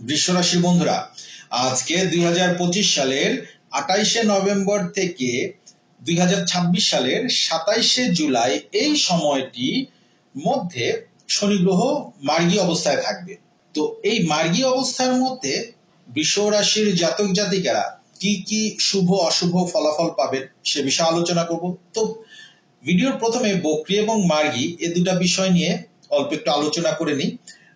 বৃষরাশি বন্ধুরা, আজকে দুই হাজার পঁচিশ সালের আঠাইশে নভেম্বর থেকে দুই সালের সাতাইশে জুলাই এই সময়টি মধ্যে শনি গ্রহ মার্গী অবস্থায় থাকবে। তো এই মার্গী অবস্থার মধ্যে বৃষ রাশির জাতক জাতিকারা কি কি শুভ, অশুভ ফলাফল পাবেন সে বিষয়ে আলোচনা করব। তো ভিডিওর প্রথমে বক্রি এবং মার্গী এ দুটা বিষয় নিয়ে অল্প একটু আলোচনা করে নিই।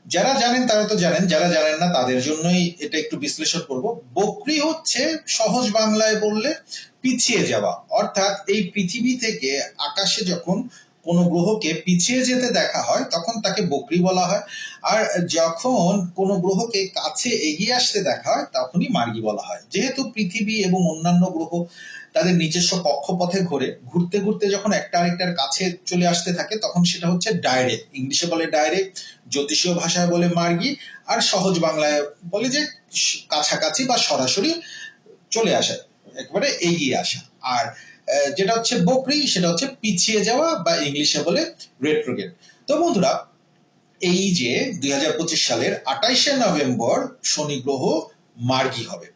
যারা জানেন তারা তো জানেন, যারা জানেন না তাদের জন্যই এটা একটু বিশ্লেষণ করব। বকরি হচ্ছে সহজ বাংলায় বললে পিছিয়ে যাওয়া। অর্থাৎ এই পৃথিবী থেকে আকাশে যখন কোনো গ্রহকে পিছিয়ে যেতে দেখা হয়, তখন তাকে বকরি বলা হয়। আর যখন কোনো গ্রহকে কাছে এগিয়ে আসতে দেখা হয়, তখনই মার্গি বলা হয়। যেহেতু পৃথিবী এবং অন্যান্য গ্রহ তাদের নিজস্ব কক্ষপথে ঘুরে। ঘুরতে ঘুরতে যখন একটা আরেকটার কাছে চলে আসতে থাকে, তখন সেটা হচ্ছে ডাইরেক্ট ইংলিশে বলে ডাইরেক্ট জ্যোতিষীয় ভাষায় বলে মার্গী, আর সহজ বাংলায় বলে যে কাছাকাছি বা সরাসরি চলে আসা, একবারে এগিয়ে আসা। আর যেটা হচ্ছে বকরি, সেটা হচ্ছে পিছিয়ে যাওয়া বা ইংলিশে বলে রেট্রোগেট তো বন্ধুরা, এই যে দুই হাজার পঁচিশ সালের আঠাইশে নভেম্বর শনি গ্রহ মার্গী হবে।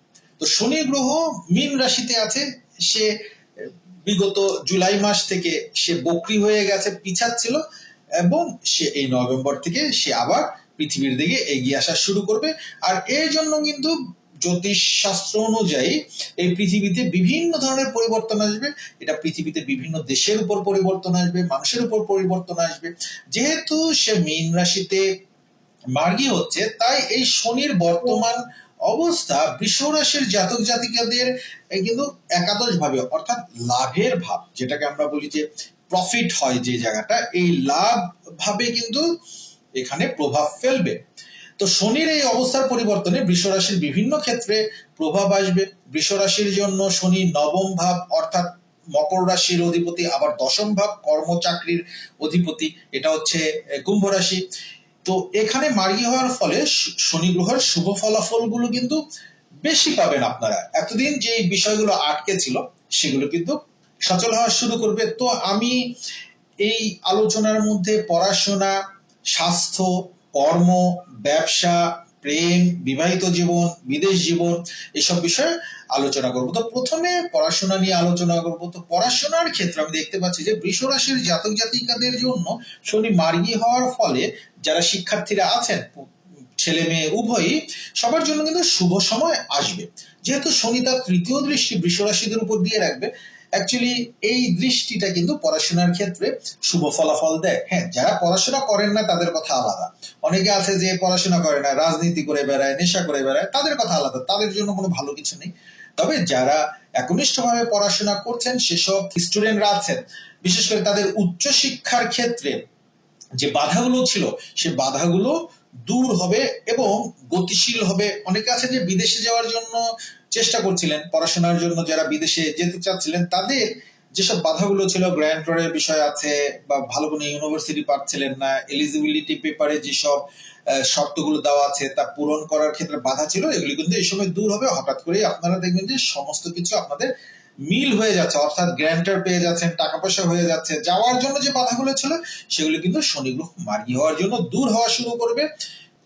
তো শনি গ্রহ মীন রাশিতে আছে সে বিগত জুলাই মাস থেকে সে বকরি হয়ে গেছে, পিছাচ্ছিল, এবং সে এই নভেম্বর থেকে সে আবার পৃথিবীর দিকে এগিয়ে আসা শুরু করবে। আর এর জন্য কিন্তু জ্যোতিষ শাস্ত্র অনুযায়ী এই পৃথিবীতে বিভিন্ন ধরনের পরিবর্তন আসবে। এটা পৃথিবীতে বিভিন্ন দেশের উপর পরিবর্তন আসবে, মানুষের উপর পরিবর্তন আসবে। যেহেতু সে মীন রাশিতে মার্গী হচ্ছে, তাই এই শনির বর্তমান অবস্থা বৃষ রাশির জাতক জাতিকাদের কিন্তু একাদশ ভাবে, অর্থাৎ লাভের ভাব, যেটাকে আমরা বলি যে প্রফিট হয় যে জায়গাটা, এই লাভ ভাবে কিন্তু এখানে প্রভাব ফেলবে। তো শনির এই অবস্থার পরিবর্তনে বৃষ রাশির বিভিন্ন ক্ষেত্রে প্রভাব আসবে। বৃষ রাশির জন্য শনি নবম ভাব, অর্থাৎ মকর রাশির অধিপতি, আবার দশম ভাব, কর্মচাকরির অধিপতি, এটা হচ্ছে কুম্ভ রাশি। তো এখানে মার্গী হওয়ার ফলে শনি গ্রহের শুভ ফলাফলগুলো কিন্তু বেশি পাবেন আপনারা। এতদিন যে বিষয়গুলো আটকে ছিল, সেগুলো কিন্তু সচল হওয়া শুরু করবে। তো আমি এই আলোচনার মধ্যে পড়াশোনা, স্বাস্থ্য, কর্ম, ব্যবসা প্রেম, বিবাহিত জীবন, বিদেশ জীবন, এসব বিষয়ে আলোচনা করব। তো প্রথমে পড়াশোনা নিয়ে আলোচনা করব। তো পড়াশোনার ক্ষেত্রে আমি দেখতে পাচ্ছি যে বৃষ রাশির জাতক জাতিকাদের জন্য শনি মার্গী হওয়ার ফলে যারা শিক্ষার্থীরা আছেন, ছেলে মেয়ে উভয়ই সবার জন্য কিন্তু শুভ সময় আসবে। যেহেতু শনি তার তৃতীয় দৃষ্টি বৃষ রাশিদের উপর দিয়ে রাখবে অ্যাকচুয়ালি এই দৃষ্টিটা কিন্তু পড়াশোনার ক্ষেত্রে শুভ ফলাফল দেয়। হ্যাঁ যারা পড়াশোনা করেন না, তাদের কথা আলাদা। অনেকে আছে যে পড়াশোনা করে না, রাজনীতি করে বেড়ায়, নেশা করে বেড়ায়, তাদের কথা আলাদা। তাদের জন্য কোনো ভালো কিছু নেই। তবে যারা একনিষ্ঠভাবে পড়াশোনা করছেন, সেসব স্টুডেন্টরা আছেন, বিশেষ করে তাদের উচ্চ শিক্ষার ক্ষেত্রে যে বাধাগুলো ছিল, সে বাধাগুলো দূর হবে এবং গতিশীল হবে। অনেকে আছে যে বিদেশে যাওয়ার জন্য চেষ্টা করছিলেন পড়াশোনার জন্য যারা বিদেশে যেতে চাচ্ছিলেন, তাদের যেসব বাধাগুলো ছিল গ্র্যান্টরের বিষয় আছে বা ভালো কোনো ইউনিভার্সিটি পাচ্ছিলেন না এলিজিবিলিটি পেপারে যেসব শর্তগুলো দেওয়া আছে তা পূরণ করার ক্ষেত্রে বাধা ছিল, এগুলি কিন্তু এই সময় দূর হবে। হঠাৎ করেই আপনারা দেখবেন যে সমস্ত কিছু আপনাদের মিল হয়ে যাচ্ছে, অর্থাৎ গ্র্যান্টার পেয়ে যাচ্ছেন, টাকা পয়সা হয়ে যাচ্ছে। যাওয়ার জন্য যে বাধাগুলো ছিল, সেগুলো কিন্তু শনি গ্রহ, মার্গী হওয়ার জন্য দূর হওয়া শুরু করবে।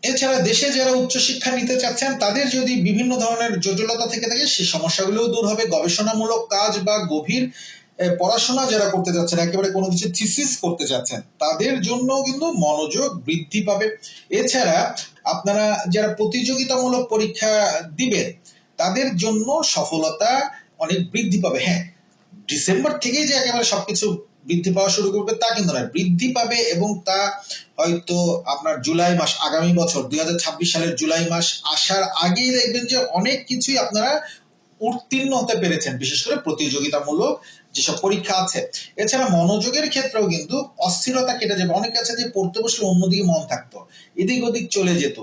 এছাড়া দেশে যারা উচ্চশিক্ষা নিতে চাচ্ছেন, তাদের যদি বিভিন্ন ধরনের জটিলতা থেকে থাকে সেই সমস্যাগুলোও দূর হবে। গবেষণামূলক কাজ বা গভীর পড়াশোনা যারা করতে যাচ্ছেন একেবারে কোনো কিছু থিসিস করতে যাচ্ছেন তাদের জন্য কিন্তু মনোযোগ বৃদ্ধি পাবে। এছাড়া আপনারা যারা প্রতিযোগিতামূলক পরীক্ষা দিবেন, তাদের জন্য সফলতা অনেক বৃদ্ধি পাবে। হ্যাঁ ডিসেম্বর থেকেই যে একেবারে সবকিছু বৃদ্ধি পাওয়া শুরু করবে, তা কিন্তু নয়, বৃদ্ধি পাবে এবং তা হয়তো আপনার জুলাই মাস, আগামী বছর দু হাজার ছাব্বিশ সালের জুলাই মাস আসার আগেই দেখবেন যে অনেক কিছুই আপনারা উত্তীর্ণ হতে পেরেছেন, বিশেষ করে প্রতিযোগিতামূলক যেসব পরীক্ষা আছে। এছাড়া মনোযোগের ক্ষেত্রেও কিন্তু অস্থিরতা কেটে যাবে। অনেকে আছে যে পড়তে বসলে অন্যদিকে মন থাকতো, এদিক ওদিক চলে যেত।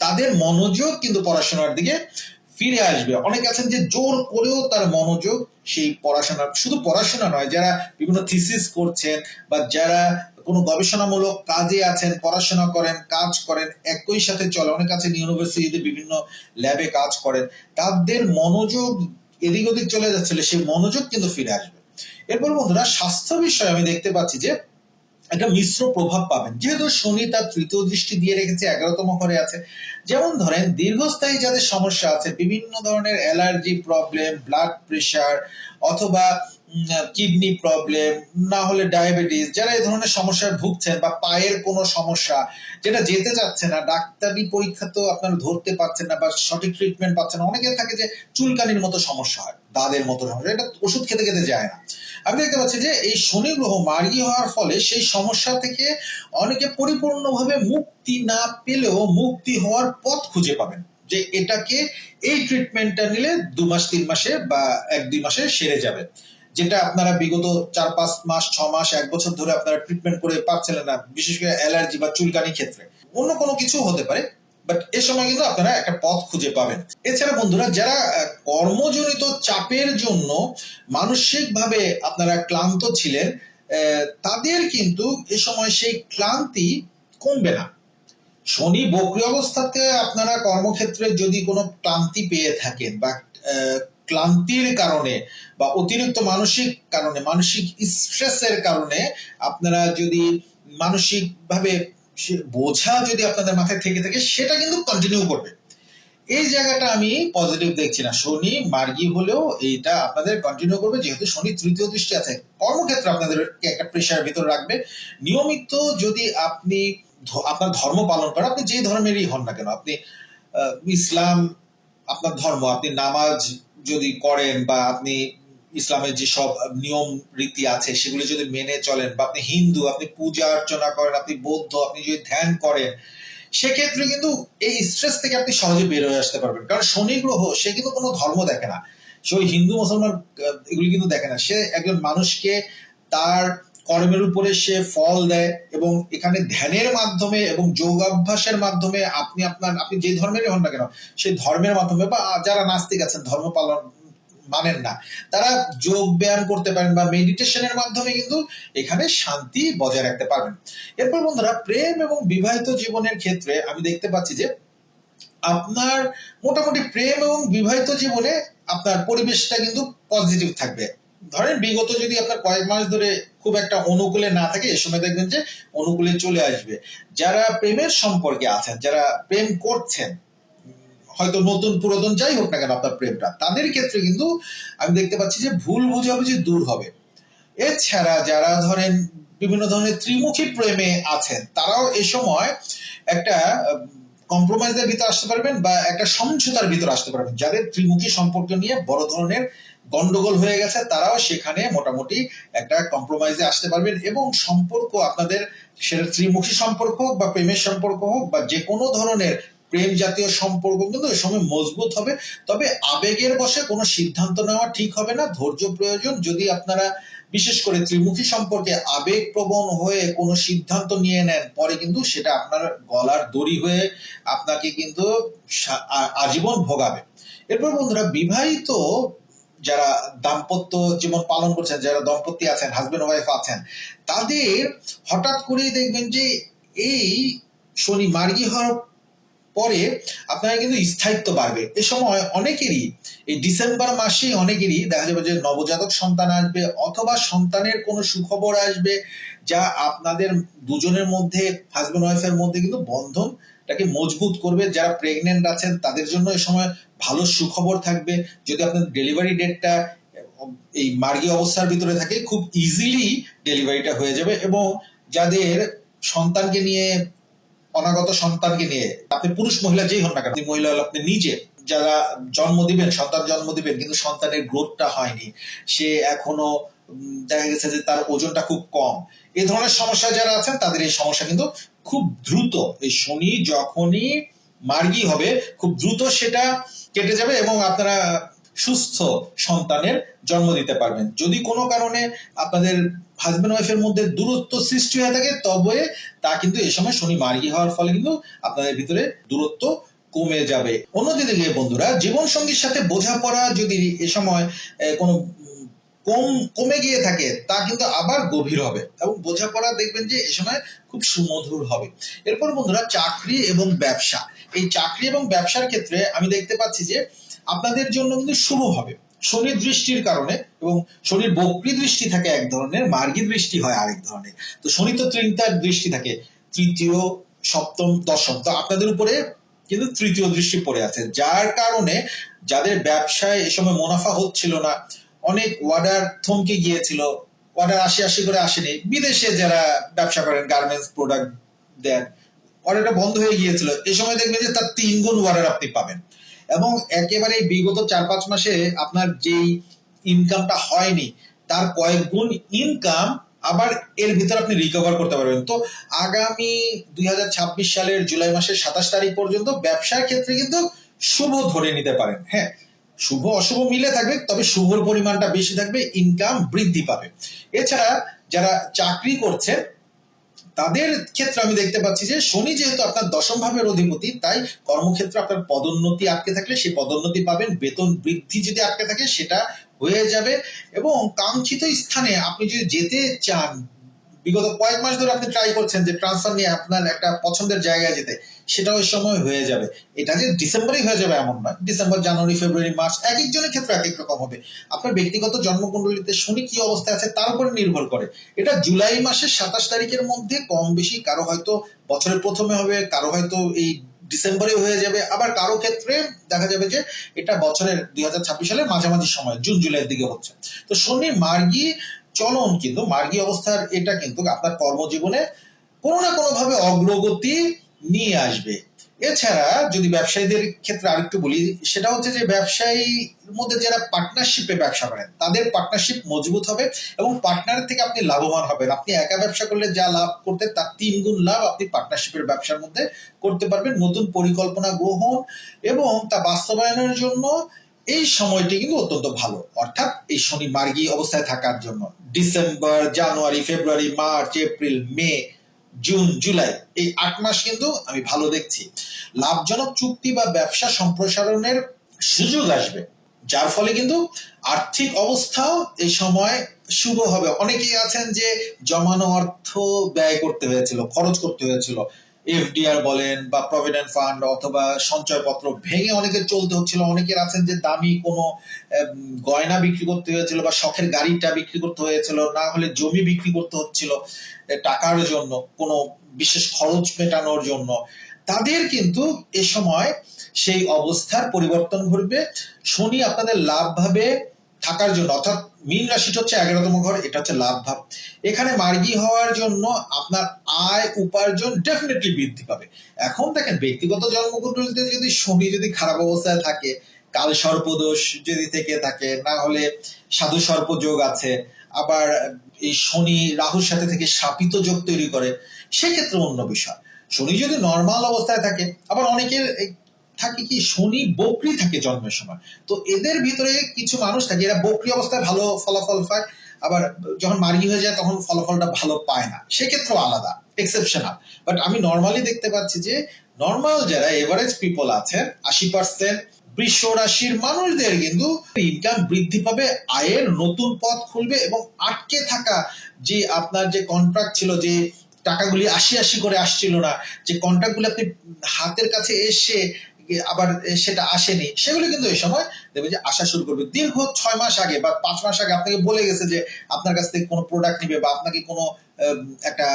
তাদের মনোযোগ কিন্তু পড়াশোনার দিকে ফিরে আসবে। অনেকে আছেন যে জোর করেও তার মনোযোগ সেই পড়াশোনা, শুধু পড়াশোনা নয়, যারা বিভিন্ন থিসিস করছেন বা যারা কোনো গবেষণামূলক কাজে আছেন, পড়াশোনা করেন, কাজ করেন, একই সাথে চলে, অনেক আছে ইউনিভার্সিটিতে বিভিন্ন ল্যাবে কাজ করেন, তাদের মনোযোগ এদিক ওদিক চলে যাচ্ছিল সেই মনোযোগ কিন্তু ফিরে আসবে। এরপর বন্ধুরা, স্বাস্থ্য বিষয়ে আমি দেখতে পাচ্ছি যে একটা মিশ্র প্রভাব পাবেন। যেহেতু শনি তার তৃতীয় দৃষ্টি দিয়ে রেখেছে, এগারোতম ঘরে আছে। যেমন ধরেন, দীর্ঘস্থায়ী যাদের সমস্যা আছে, বিভিন্ন ধরনের অ্যালার্জি প্রবলেম, ব্লাড প্রেশার অথবা কিডনি প্রবলেম না হলে ডায়াবেটিস যারা এই ধরনের সমস্যায় ভুগছেন বা পায়ের কোনো সমস্যা, যেটা যেতে যাচ্ছে না, ডাক্তারি পরীক্ষা তো আপনারা ধরতে পারছেন না বা সঠিক ট্রিটমেন্ট পাচ্ছেন না অনেকের থাকে যে চুলকানির মতো সমস্যা হয়, দাঁতের মতো সমস্যা, এটা ওষুধ খেতে খেতে যায় না। আমি দেখতে পাচ্ছি যে এই শনি গ্রহ মার্গী হওয়ার ফলে সেই সমস্যা থেকে অনেকে পরিপূর্ণভাবে মুক্তি না পেলেও মুক্তি হওয়ার পথ খুঁজে পাবেন, যে এটাকে এই ট্রিটমেন্টটা নিলে দু মাস, তিন মাসে বা এক, দুই মাসে সেরে যাবে। যেটা আপনারা বিগত চার, পাঁচ মাস, ছ মাস, এক বছর ধরে আপনারা ট্রিটমেন্ট করে পাচ্ছিলেন না, বিশেষ করে অ্যালার্জি বা চুলকানি ক্ষেত্রে। অন্য কোনো কিছু হতে পারে বাট এ সময় কিন্তু আপনারা একটা পথ খুঁজে পাবেন। এছাড়া বন্ধুরা, যারা কর্মজনিত চাপের জন্য মানসিকভাবে আপনারা ক্লান্ত ছিলেন তাদের কিন্তু এ সময় সেই ক্লান্তি কমবে না। শনি বক্রি অবস্থাতে আপনারা কর্মক্ষেত্রে যদি কোনো ক্লান্তি পেয়ে থাকেন বা ক্লান্তির কারণে বা অতিরিক্ত মানসিক কারণে, মানসিক স্ট্রেসের কারণে আপনারা যদি মানসিক ভাবে বোঝা যদি আপনাদের মাথায় থেকে থাকে, সেটা কিন্তু কন্টিনিউ করবে। এই জায়গাটা আমি পজিটিভ দেখছি না। শনি, মার্গি হলেও এইটা আপনাদের কন্টিনিউ করবে, যেহেতু শনি তৃতীয় দৃষ্টি আছে। কর্মক্ষেত্রে আপনাদেরকে একটা প্রেশার ভিতর রাখবে। নিয়মিত যদি আপনি আপনার ধর্ম পালন করেন, আপনি যে ধর্মেরই হন না কেন, আপনি ইসলাম, আপনার ধর্ম, আপনি নামাজ যদি করেন বা আপনি ইসলামের যে সব নিয়ম, রীতি আছে, সেগুলো যদি মেনে চলেন, বা আপনি হিন্দু, আপনি পূজা অর্চনা করেন, আপনি বৌদ্ধ, আপনি যদি ধ্যান করেন, সেক্ষেত্রে কিন্তু এই স্ট্রেস থেকে আপনি সহজে বের হয়ে আসতে পারবেন। কারণ শনি গ্রহ, সে কিন্তু কোনো ধর্ম দেখে না। সে ওই হিন্দু, মুসলমান এগুলি কিন্তু দেখে না। সে একজন মানুষকে তার কর্মের উপরে সে ফল দেয় এবং এখানে ধ্যানের মাধ্যমে এবং যোগাভ্যাসের মাধ্যমে আপনি আপনার, আপনি যে ধর্মেরই হন না কেন সেই ধর্মের মাধ্যমে বা যারা নাস্তিক আছেন, ধর্ম পালন মানেন না। তারা যোগ ব্যায়াম করতে পারেন বা মেডিটেশনের মাধ্যমে কিন্তু এখানে শান্তি বজায় রাখতে পারবেন। এরপর বন্ধুরা, প্রেম এবং বিবাহিত জীবনের ক্ষেত্রে আমি দেখতে পাচ্ছি যে আপনার মোটামুটি প্রেম এবং বিবাহিত জীবনে আপনার পরিবেশটা কিন্তু পজিটিভ থাকবে। ধরেন বিগত যদি আপনার কয়েক মাস ধরে খুব একটা অনুকূলে না থাকে, এ সময় দেখবেন যে অনুকূলে চলে আসবে। যারা প্রেমের সম্পর্কে আছেন, যারা প্রেম করছেন হয়তো নতুন পুরাতন যাই হোক না কেন আপনার প্রেমটা, তাদের ক্ষেত্রে কিন্তু আমি দেখতে পাচ্ছি যে ভুল বুঝাবুঝি দূর হবে। এছাড়া যারা ধরেন বিভিন্ন ধরনের ত্রিমুখী প্রেমে আছেন, তারাও এ সময় একটা কম্প্রোমাইজের ভিতর আসতে পারবেন বা একটা সমঝোতার ভিতর আসতে পারবেন। যাদের ত্রিমুখী সম্পর্ক নিয়ে বড় ধরনের গন্ডগোল হয়ে গেছে, তারাও সেখানে মোটামুটি একটা কম্প্রোমাইজে আসতে পারবেন এবং সম্পর্ক আপনাদের, সেটা ত্রিমুখী সম্পর্ক হোক বা প্রেমের সম্পর্ক হোক বা যে কোনো ধরনের প্রেম জাতীয় সম্পর্ক কিন্তু এ সময় মজবুত হবে। তবে আবেগের বসে কোনো সিদ্ধান্ত নেওয়া ঠিক হবে না। ধৈর্য প্রয়োজন। যদি আপনারা বিশেষ করে ত্রিমুখী সম্পর্কে আবেগ প্রবণ হয়ে কোনো সিদ্ধান্ত নিয়ে নেন, পরে কিন্তু সেটা আপনার গলার দড়ি হয়ে আপনাকে কিন্তু আজীবন ভোগাবে। এরপর বন্ধুরা, বিবাহিত যারা দাম্পত্য জীবন পালন করছেন, যারা দম্পতি আছেন হাজবেন্ড ওয়াইফ আছেন, তাদের হঠাৎ করেই দেখবেন যে এই শনি মার্গী হওয়ার পরে আপনার কিন্তু স্থায়িত্ব বাড়বে। এ সময় অনেকেরই এই ডিসেম্বর মাসে অনেকেরই দেখা যাবে যে নবজাতক সন্তান আসবে অথবা সন্তানের কোনো সুখবর আসবে যা আপনাদের দুজনের মধ্যে হাজবেন্ড ওয়াইফের মধ্যে কিন্তু বন্ধন বন্ধনটাকে মজবুত করবে। যারা প্রেগনেন্ট আছেন তাদের জন্য এ সময় ভালো সুখবর থাকবে। যদি আপনার ডেলিভারি ডেটটা এই মার্গী অবস্থার ভিতরে থাকে, খুব ইজিলি ডেলিভারিটা হয়ে যাবে এবং যাদের সন্তানকে নিয়ে অনাগত সন্তানকে নিয়ে। আপনি পুরুষ, মহিলা যেই হন না কেন মহিলা হলে আপনি নিজে যারা জন্ম দিবেন, সন্তান জন্ম দিবেন, কিন্তু সন্তানের গ্রোথটা হয়নি, সে এখনও দেখা গেছে যে তার ওজনটা খুব কম। এ ধরনের সমস্যা যারা আছেন, তাদের এই সমস্যা কিন্তু খুব দ্রুত, এই শনি যখনই মার্গী হবে, খুব দ্রুত সেটা কেটে যাবে এবং আপনারা সুস্থ সন্তানের জন্ম দিতে পারবেন। যদি কোনো কারণে আপনাদের হাজবেন্ড ওয়াইফের মধ্যে দূরত্ব সৃষ্টি হয়ে থাকে, তবে তা কিন্তু এ সময় শনি মার্গী হওয়ার ফলে কিন্তু আপনাদের ভিতরে দূরত্ব কমে যাবে। অন্যদিকে বন্ধুরা জীবন সঙ্গীর সাথে বোঝাপড়া যদি এ সময় কোনো কম, কমে গিয়ে থাকে, তা কিন্তু আবার গভীর হবে এবং বোঝাপড়া দেখবেন যে এ সময় খুব সুমধুর হবে। এরপর বন্ধুরা, চাকরি এবং ব্যবসা। এই চাকরি এবং ব্যবসার ক্ষেত্রে আমি দেখতে পাচ্ছি যে আপনাদের জন্য কিন্তু শুভ হবে। শনির দৃষ্টির কারণে এবং শনির বক্রি দৃষ্টি থাকে এক ধরনের, মার্গী দৃষ্টি হয় আরেক ধরনের। তো শনি তো তিনটার দৃষ্টি থাকে, তৃতীয়, সপ্তম, দশম। তো আপনাদের উপরে কিন্তু তৃতীয় দৃষ্টি পড়ে আছে। যার কারণে যাদের ব্যবসায় এ সময় মুনাফা হচ্ছিল না, অনেক অর্ডার থমকে গিয়েছিল অর্ডার আশি আশি করে আসেনি। বিদেশে যারা ব্যবসা করেন গার্মেন্টস প্রোডাক্ট দেন অর্ডারটা বন্ধ হয়ে গিয়েছিল। এই সময় দেখবেন যে তার তিন গুণ অর্ডার আপনি পাবেন। এবং একেবারে বিগত চার পাঁচ মাসে আপনার যেই ইনকামটা হয়নি, তার কয়েক গুণ ইনকাম আবার এর ভিতর আপনি রিকভার করতে পারবেন। তো আগামী দুই হাজার ছাব্বিশ সালের জুলাই মাসের সাতাশ তারিখ পর্যন্ত ব্যবসার ক্ষেত্রে কিন্তু শুভ ধরে নিতে পারেন। হ্যাঁ শুভ অশুভ মিলে থাকবে, তবে শুভর পরিমাণটা বেশি থাকবে ইনকাম বৃদ্ধি পাবে। এছাড়া যারা চাকরি করছেন তাদের ক্ষেত্রে আমি দেখতে পাচ্ছি যে শনি যেহেতু আপনার দশম ভাবের অধিপতি, তাই কর্মক্ষেত্রে আপনার পদোন্নতি আটকে থাকলে সেই পদোন্নতি পাবেন, বেতন বৃদ্ধি যদি আটকে থাকে সেটা হয়ে যাবে এবং কাঙ্ক্ষিত স্থানে আপনি যদি যেতে চান, বিগত কয়েক মাস ধরে আপনি ট্রাই করছেন যে ট্রান্সফার নিয়ে আপনার একটা পছন্দের জায়গায় যেতে সেটা ওই সময় হয়ে যাবে। এটা যে ডিসেম্বরেই হয়ে যাবে এমন নয়। ডিসেম্বর, জানুয়ারি, ফেব্রুয়ারি, মার্চ, এক একজনের ক্ষেত্রে এক এক রকম হবে। আপনার ব্যক্তিগত জন্মকুণ্ডলিতে শনি কি অবস্থায় আছে তার উপর নির্ভর করে। এটা জুলাই মাসের সাতাশ তারিখের মধ্যে কম বেশি কারও হয়তো বছরের প্রথমে হবে, কারও হয়তো এই ডিসেম্বরে হয়ে যাবে। আবার কারও ক্ষেত্রে দেখা যাবে যে এটা বছরের দুই সালের মাঝামাঝি সময়, জুন, জুলাইয়ের দিকে হচ্ছে। তো শনি মার্গী চলন কিন্তু, মার্গী অবস্থার এটা কিন্তু আপনার কর্মজীবনে কোনো না কোনো ভাবে অগ্রগতি নিয়ে আসবে। এছাড়া যদি ব্যবসায়ীদের ক্ষেত্রে আরেকটু বলি, সেটা হচ্ছে যে ব্যবসায়ীর মধ্যে যারা পার্টনারশিপে ব্যবসা করেন, তাদের পার্টনারশিপ মজবুত হবে এবং পার্টনার থেকে আপনি লাভবান হবেন। আপনি একা ব্যবসা করলে যা লাভ করতে, তার তিন গুণ লাভ আপনি পার্টনারশিপের ব্যবসার মধ্যে করতে পারবেন। নতুন পরিকল্পনা গ্রহণ এবং তা বাস্তবায়নের জন্য এই সময়টি কিন্তু অত্যন্ত ভালো। অর্থাৎ এই শনি মার্গী অবস্থায় থাকার জন্য। December, January, February, March, April, May June, July. এই আট মাস কিন্তু আমি ভালো দেখছি। লাভজনক চুক্তি বা ব্যবসা সম্প্রসারণের সুযোগ আসবে। যার ফলে কিন্তু আর্থিক অবস্থাও এই সময় শুভ হবে। অনেকেই আছেন যে জমানো অর্থ ব্যয় করতে হয়েছিল, খরচ করতে হয়েছিল। এফডিআর বলেন বা প্রভিডেন্ট ফান্ড অথবা সঞ্চয়পত্র ভেঙে অনেকে চলতে হচ্ছিল। অনেকের আছেন যে দামি কোনো গয়না বিক্রি করতে হয়েছিল বা শখের গাড়িটা বিক্রি করতে হয়েছিল, না হলে জমি বিক্রি করতে হচ্ছিল টাকার জন্য, কোনো বিশেষ খরচ মেটানোর জন্য। তাদের কিন্তু এ সময় সেই অবস্থার পরিবর্তন ঘটবে। শনি আপনাদের লাভ ভাবে থাকার জন্য, অর্থাৎ মীন রাশিটা হচ্ছে এগারোতম ঘর, এটা হচ্ছে লাভ ভাব। এখানে মার্গী হওয়ার জন্য আপনার আয় উপার্জন ডেফিনেটলি বৃদ্ধি পাবে। এখন দেখেন, ব্যক্তিগত জন্মকুণ্ডলিতে যদি শনি যদি খারাপ অবস্থায় থাকে, কাল সর্পদোষ যদি থেকে থাকে, না হলে সাধু সর্প যোগ আছে, আবার এই শনি রাহুর সাথে থেকে শাপিত যোগ তৈরি করে, সেক্ষেত্রে অন্য বিষয়। শনি যদি নর্মাল অবস্থায় থাকে, আবার অনেকের থাকে কি? শনি বকরি থাকে জন্মের সময়। তো এদের ভিতরে কিছু মানুষ থাকে, এরা বকরি অবস্থায় ভালো ফলাফল পায়, আবার যখন মার্গি হয়ে যায় তখন ফলাফলটা ভালো পায় না। সেক্ষেত্রেও আলাদা এক্সেপশনাল বাট আমি নর্মালি দেখতে পাচ্ছি যে নর্মাল যারা এভারেজ পিপল আছে, আশি পার্সেন্ট বৃষ রাশির মানুষদের কিন্তু ইনকাম বৃদ্ধি পাবে, আয়ের নতুন পথ খুলবে এবং আটকে থাকা যে আপনার যে কন্ট্রাক্ট ছিল যে টাকাগুলি আশি আশি করে আসছিল না, যে কন্ট্রাক্টগুলি আপনি হাতের কাছে এসে আবার সেটা আসেনি। সেগুলো কিন্তু এই সময় দেখবে যে আসা শুরু করবে। দীর্ঘ ছয় মাস আগে বা পাঁচ মাস আগে আপনাকে বলে গেছে যে আপনার কাছ থেকে কোনো প্রোডাক্ট নিবে বা আপনাকে কোনো একটা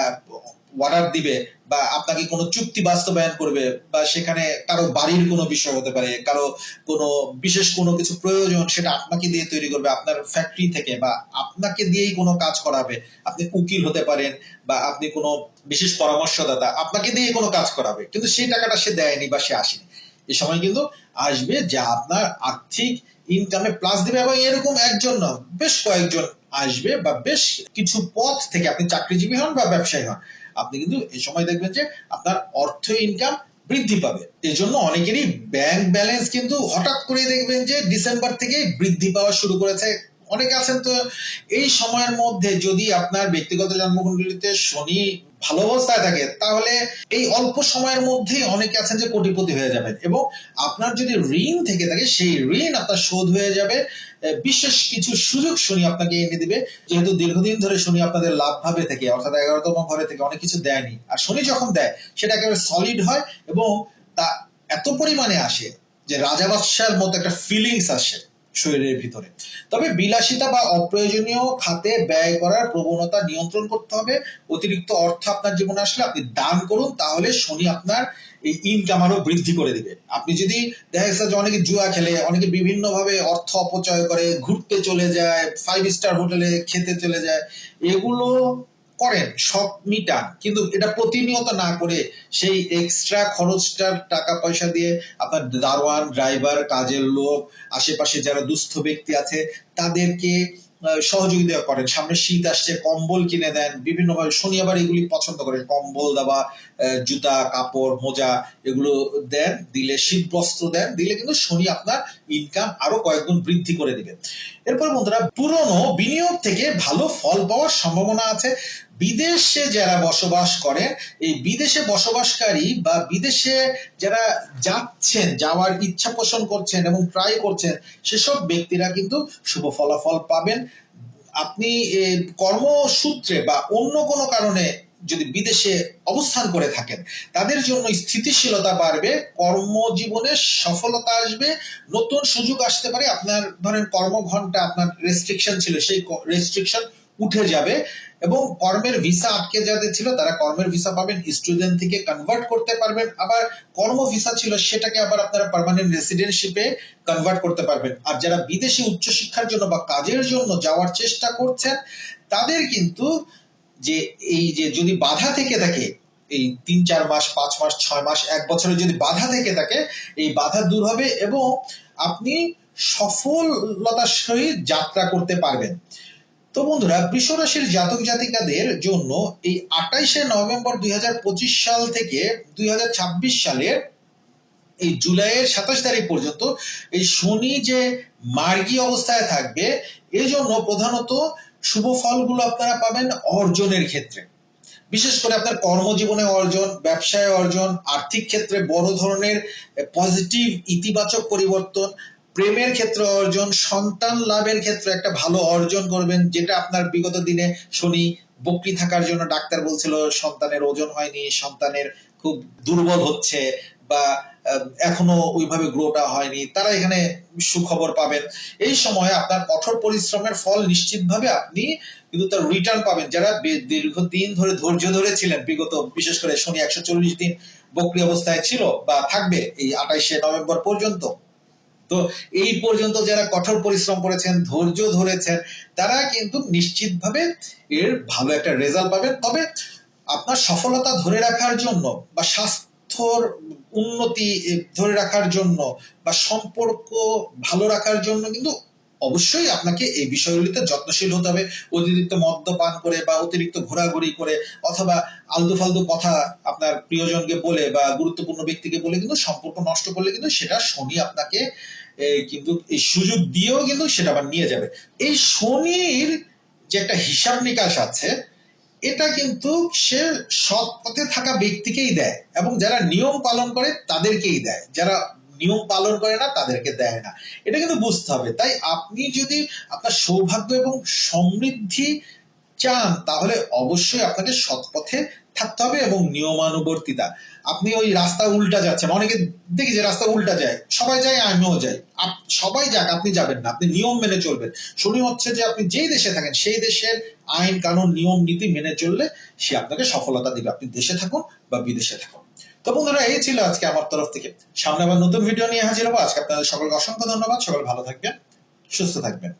অর্ডার দিবে বা আপনাকে কোনো চুক্তি বাস্তবায়ন করবে বা সেখানে কারও বাড়ির কোনো বিষয় হতে পারে, কারও কোনো বিশেষ কোনো কিছু প্রয়োজন সেটা আপনাকে দিয়ে তৈরি করবে আপনার ফ্যাক্টরি থেকে বা আপনাকে দিয়েই কোনো কাজ করাবে। আপনি উকিল হতে পারেন বা আপনি কোনো বিশেষ পরামর্শদাতা আপনাকে দিয়ে কোনো কাজ করাবে, কিন্তু সেই টাকাটা সে দেয়নি বা সে আসেনি। এই সময় কিন্তু আসবে যা আপনার আর্থিক ইনকামে প্লাস দিবে এবং এরকম একজন না, বেশ কয়েকজন আসবে বা বেশ কিছু পথ থেকে আপনি চাকরিজীবী হন বা ব্যবসায়ী হন। আপনি কিন্তু এই সময় দেখবেন যে আপনার অর্থ ইনকাম বৃদ্ধি পাবে। এই জন্য অনেকেরই ব্যাংক ব্যালেন্স কিন্তু হঠাৎ করে দেখবেন যে ডিসেম্বর থেকে বৃদ্ধি পাওয়া শুরু করেছে। অনেকে আছেন তো, এই সময়ের মধ্যে যদি আপনার ব্যক্তিগত জন্মকুণ্ডলিতে শনি ভালো অবস্থায় থাকে, তাহলে এই অল্প সময়ের মধ্যেই অনেকে আছেন যে কোটিপতি হয়ে যাবেন। এবং আপনার যদি ঋণ থেকে থাকে, সেই ঋণ আপনার শোধ হয়ে যাবে। বিশেষ কিছু সুযোগ শনি আপনাকে এনে দিবে। যেহেতু দীর্ঘদিন ধরে শনি আপনাদের লাভ ভাবে থেকে, অর্থাৎ এগারোতম ঘরে থেকে অনেক কিছু দেয়নি। আর শনি যখন দেয়, সেটা একেবারে সলিড হয় এবং তা এত পরিমাণে আসে যে রাজা বাদশার মতো একটা ফিলিংস আসে। শরীরের ভিতরে। তবে বিলাসিতা বা অপ্রয়োজনীয় খাতে ব্যয় করার প্রবণতা নিয়ন্ত্রণ করতে হবে। অতিরিক্ত অর্থ আপনার জীবনে আসলে আপনি দান করুন, তাহলে শনি আপনার এই ইনকাম আরও বৃদ্ধি করে দিবে। আপনি যদি দেখা যাচ্ছে যে অনেকে জুয়া খেলে, অনেকে বিভিন্ন ভাবে অর্থ অপচয় করে, ঘুরতে চলে যায় ফাইভ স্টার হোটেলে খেতে চলে যায়, এগুলো করেন, সব মিটান। কিন্তু এটা প্রতিনিয়ত না করে সেই এক্সট্রা খরচটার টাকা পয়সা দিয়ে আপনার দারোয়ান ড্রাইভার কাজের লোক, আশেপাশে যারা দুস্থ ব্যক্তি আছে, তাদেরকে সহযোগিতা করেন। সামনে শীত আসছে, কম্বল কিনে দেন বিভিন্ন ভাবে শনি আবার এগুলি পছন্দ করেন। কম্বল দেওয়া জুতা, কাপড়, মোজা এগুলো দেন, দিলে শীত বস্ত্র দেন, দিলে কিন্তু শনি আপনার ইনকাম আরও কয়েকগুণ বৃদ্ধি করে দিবে। এরপর বন্ধুরা, পুরনো বিনিয়োগ থেকে ভালো ফল পাওয়ার সম্ভাবনা আছে। বিদেশে যারা বসবাস করে, এই বিদেশে বসবাসকারী বা বিদেশে যারা যাচ্ছেন, যাওয়ার ইচ্ছা পোষণ করছেন এবং ট্রাই করছেন, সেসব ব্যক্তিরা কিন্তু শুভ ফলাফল পাবেন। আপনি কর্মসূত্রে বা অন্য কোনো কারণে যদি বিদেশে অবস্থান করে থাকেন, তাদের জন্য স্থিতিশীলতা বাড়বে, কর্মজীবনে সফলতা আসবে, নতুন সুযোগ আসতে পারে। আপনার ধরেন কর্মঘন্টা আপনার রেস্ট্রিকশন ছিল, সেই রেস্ট্রিকশন উঠে যাবে এবং কর্মের ভিসা আটকে যাদের ছিল, তারা কর্মের ভিসা পাবেন স্টুডেন্ট থেকে কনভার্ট করতে পারবেন। আবার কর্ম ভিসা ছিল, সেটাকে আবার আপনারা পার্মানেন্ট রেসিডেন্টশিপে কনভার্ট করতে পারবেন। আর যারা বিদেশি উচ্চশিক্ষার জন্য বা কাজের জন্য যাওয়ার চেষ্টা করছেন, তাদের কিন্তু যে এই যে যদি বাধা থেকে থাকে, এই তিন, চার মাস, পাঁচ মাস, ছয় মাস, এক বছরে যদি বাধা থেকে থাকে, এই বাধা দূর হবে এবং আপনি সফলতার সহিত যাত্রা করতে পারবেন। তো বন্ধুরা বৃষ রাশির জাতক জাতিকাদের জন্য এই আঠাইশে নভেম্বর দুই সাল থেকে দুই সালের এই জুলাইয়ের সাতাশ তারিখ পর্যন্ত এই শনি যে মার্গী অবস্থায় থাকবে এই জন্য প্রধানত শুভ ফলগুলো আপনারা পাবেন অর্জনের ক্ষেত্রে। বিশেষ করে আপনার কর্মজীবনে অর্জন, ব্যবসায় অর্জন, আর্থিক ক্ষেত্রে বড় ধরনের পজিটিভ ইতিবাচক পরিবর্তন প্রেমের ক্ষেত্রে অর্জন, সন্তান লাভের ক্ষেত্রে একটা ভালো অর্জন করবেন, যেটা আপনার বিগত দিনে শনি বকরি থাকার জন্য ডাক্তার বলছিল, সন্তানের ওজন হয়নি, সন্তানের খুব দুর্বল হচ্ছে বা এখনও ওইভাবে গ্রোটা হয়নি, তারা এখানে সুখবর পাবেন। এই সময় আপনার কঠোর পরিশ্রমের ফল নিশ্চিতভাবে আপনি কিন্তু তার রিটার্ন পাবেন। যারা দীর্ঘদিন ধরে ধৈর্য ধরেছিলেন, বিগত বিশেষ করে শনি একশো চল্লিশ দিন বকরি অবস্থায় ছিল বা থাকবে এই আঠাইশে নভেম্বর পর্যন্ত তো এই পর্যন্ত যারা কঠোর পরিশ্রম করেছেন, ধৈর্য ধরেছেন, তারা কিন্তু নিশ্চিতভাবে এর ভালো একটা রেজাল্ট পাবেন। তবে আপনার সফলতা ধরে রাখার জন্য বা স্বাস্থ্যর উন্নতি ধরে রাখার জন্য বা সম্পর্ক ভালো রাখার জন্য কিন্তু অবশ্যই আপনাকে এই বিষয়গুলিতে যত্নশীল হতে হবে। অতিরিক্ত মদ্যপান করে বা অতিরিক্ত ঘোরাঘুরি করে অথবা আলতু ফালতু কথা আপনার প্রিয়জনকে বলে বা গুরুত্বপূর্ণ ব্যক্তিকে বলে কিন্তু সম্পর্ক নষ্ট করলে কিন্তু সেটা শনি আপনাকে কিন্তু এই সুযোগ দিয়েও কিন্তু সেটা আবার নিয়ে যাবে। এই শনির যে একটা হিসাব নিকাশ আছে, এটা কিন্তু সে সৎ পথে থাকা ব্যক্তিকেই দেয় এবং যারা নিয়ম পালন করে তাদেরকেই দেয়। যারা নিয়ম পালন করে না তাদেরকে দেয় না। এটা কিন্তু বুঝতে হবে। তাই আপনি যদি আপনার সৌভাগ্য এবং সমৃদ্ধি চান, তাহলে অবশ্যই আপনাকে সৎ পথে থাকতে হবে এবং নিয়মানুবর্তিতা। আপনি ওই রাস্তা উল্টা যাচ্ছেন। অনেকে দেখি যে রাস্তা উল্টা যায়। সবাই যায়, আমিও যাই। সবাই যাক, আপনি যাবেন না। আপনি নিয়ম মেনে চলবেন। শুনি হচ্ছে যে আপনি যেই দেশে থাকেন, সেই দেশের আইন, কানুন, নিয়ম, নীতি মেনে চললে সে আপনাকে সফলতা দিবে। আপনি দেশে থাকুন বা বিদেশে থাকুন। তো বন্ধুরা, এই ছিল আজকে আমার তরফ থেকে। সামনে আবার নতুন ভিডিও নিয়ে হাজির হব। আজকে আপনাদের সকলকে অসংখ্য ধন্যবাদ। সকল ভালো থাকবেন, সুস্থ থাকবেন।